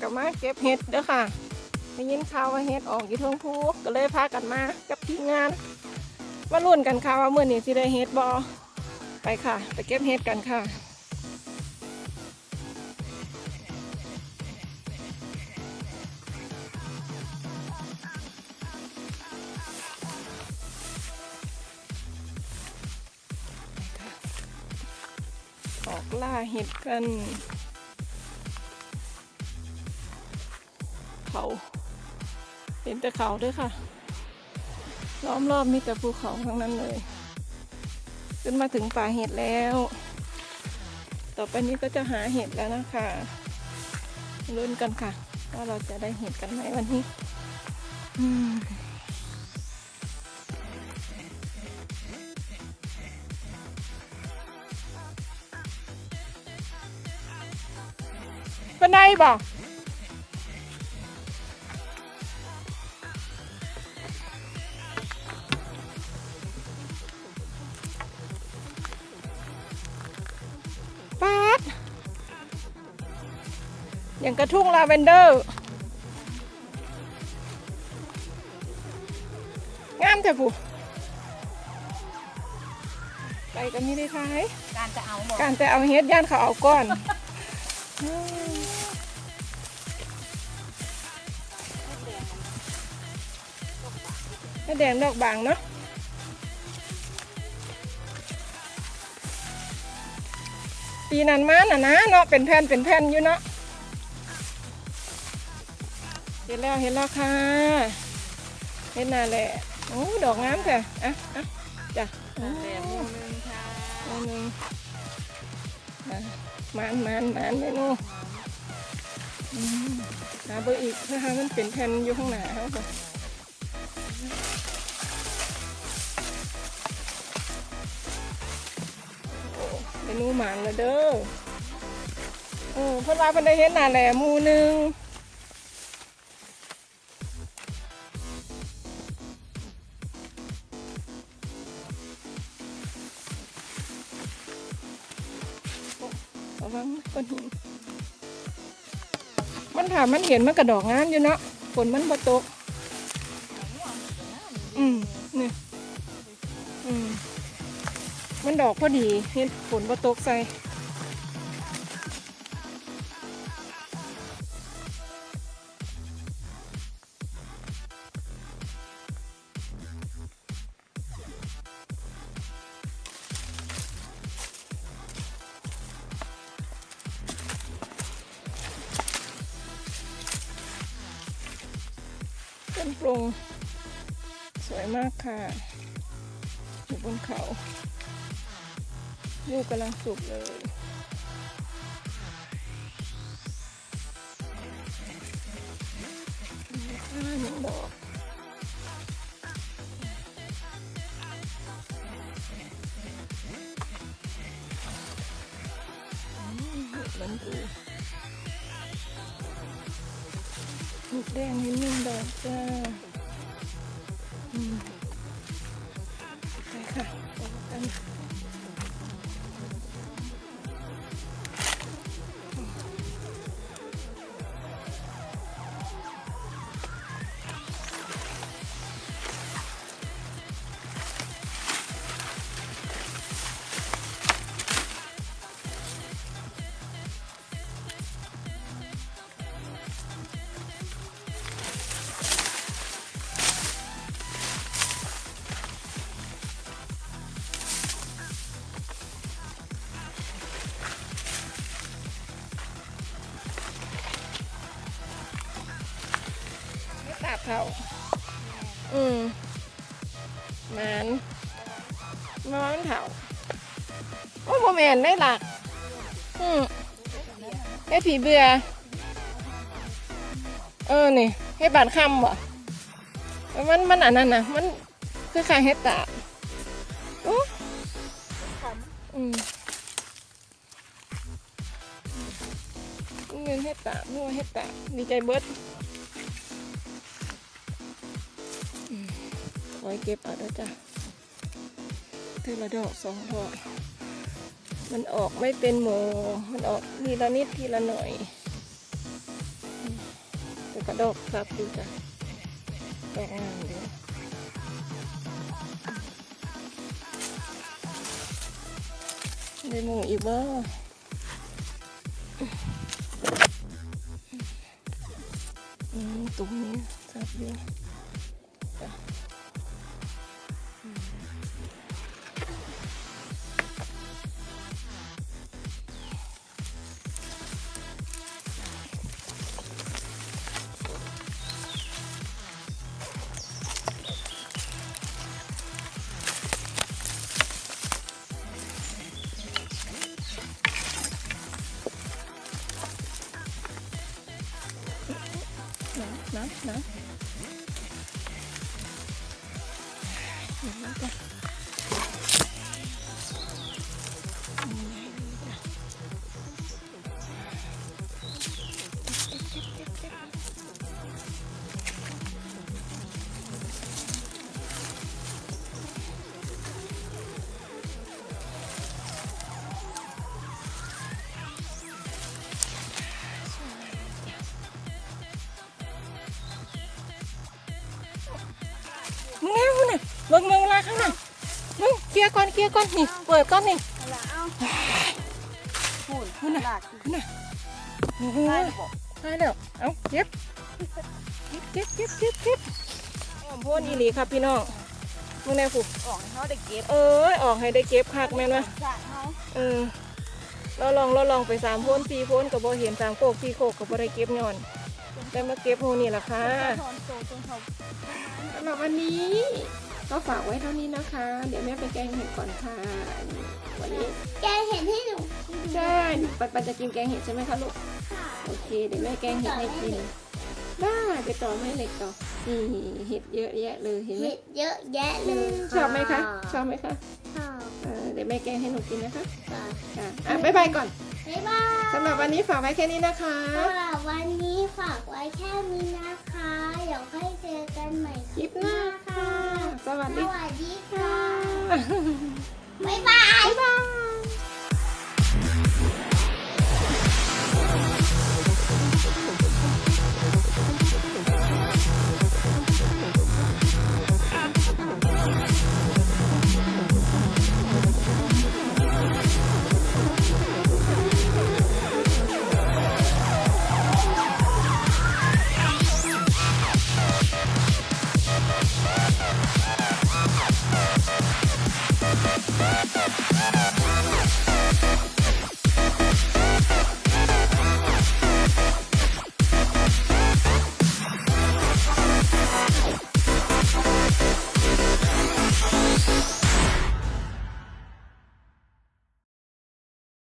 กับมาเก็บเห็ดเด้อค่ะได้ยินข่าวว่าเห็ดออกอยู่เทงภูก็เลยพากันมากับทีมงานมาลุ้นกันค่ะว่าเมื่อนี้สิได้เห็ดบอไปค่ะ ไปเก็บเห็ดกันค่ะออกล่าเห็ดกัน เขาเห็นแต่เขาด้วยค่ะ ล้อมรอบมีแต่ภูเขาทั้งนั้นเลย ขึ้นมาถึงป่าเห็ดแล้ว ต่อไปนี้ก็จะหาเห็ดแล้วนะคะลุ้นกันค่ะ ว่าเราจะได้เห็ดกันไหมวันนี้เป็นไงบอก อย่างกระทุ่งลาเวนเดอร์ งามแต่ผู้ไปกันนี่ได้ท้าย การจะเอาบอกการแต่เอาเฮ็ดย่านเขาเอาก้อน แม่แดงดอกบางเนาะปีนั้นมาน่ะนะเนาะเป็นแผ่นเป็นแผ่นอยู่เนาะ เห็นแล้วเห็นแล้วค่ะ เห็นน่าแหละโอ้ดอกงามแท้อะอะจ้ะโอ้แต่หมูหนึงค่ะอันหนึงอะมันมันมันเลยเนาะอืมหาเบอร์อีกเพื่อให้มันเป็นแผ่นอยู่ข้างหน้าเขาค่ะโอ้เมนูหมันเลยเด้อเออเพิ่นว่าเพิ่นได้เห็นหน้าแหล่หมูหนึง ก้อนหิน มันถามมันเห็นมันกระดอกงามอยู่เนาะฝนมันบ่ตก อืมนี่อืมมันดอกพอดีเห็นฝนบ่ตกใส่ ต้นปรงสวยมากค่ะ อยู่บนเขา ลูกกำลังสุกเลยห้าหนึ่งดอก แดงนิดนึงดอกจ้า เขาอืมมันมันเถาโอ้โมแมนได้หลัก อืมให้ผีเบื่อ เออ นี่ให้บาดคำบ่มันมันอันนั้นนะมันคือคล้ายเฮ็ดตาบอู้อืมเงินเฮ็ดตาบนัวเฮ็ดตาบดีใจเบิด คอยเก็บเอาเด้อจ้ะทีละดอกสองดอก มันออกไม่เป็นหมูมันออกทีละนิดทีละหน่อยอืมกระดอกครับดูจ้ะดอกงามดีได้หมูอีกบ่อืมตรงนี้ครับดูำน้ำ เบิ่งเบิ่งเวลาข้างหน้ามึงเคลียร์ก่อนเคลียร์ก่อนนี่เปิดก่อนนี่ละเอาหุ่นมึงน่ะหลักมึงน่ะโอ้โหได้หรือเปล่าได้แล้วเอาเก็บเก็บเก็บเก็บเก็บอ้อมโพ่นอีหลีครับพี่น้องมึงแน่ผูออกให้เขาได้เก็บเอ้ยออกให้ได้เก็บคักแม่นวะสระเขาเออเราลองเราลองไปสามโพ้นสี่โพ้นกับบ่เห็นสามโคกสี่โคกกับบ่ได้เก็บย้อนได้มาเก็บโหนี่ล่ะค่ะถอนโซตรงเขาสำหรับวันนี้ ก็ฝากไว้เท่านี้นะคะ เดี๋ยวแม่ไปแกงเห็ดก่อนค่ะ วันนี้แกเห็นให้หนูใช่ปันปันจะกินแกงเห็ดใช่ไหมคะลูก โอเค เดี๋ยวแม่แกงเห็ดให้กินได้ไปต่อแม่เหล็กต่อนี่เห็ดเยอะแยะเลยเห็นไหมเห็ดเยอะแยะเลยชอบไหมคะ ชอบไหมคะ ชอบเออเดี๋ยวแม่แกงให้หนูกินนะคะ ค่ะค่ะอะบ๊ายบายก่อนบ๊ายบาย สำหรับวันนี้ฝากไว้แค่นี้นะคะ สำหรับวันนี้ฝากไว้แค่นี้นะคะ เดี๋ยวค่อยเจอกันใหม่คลิปหน้าค่ะ สวัสสดีวัสดีค่ะค่ะบ๊ายบาย บ๊ายบาย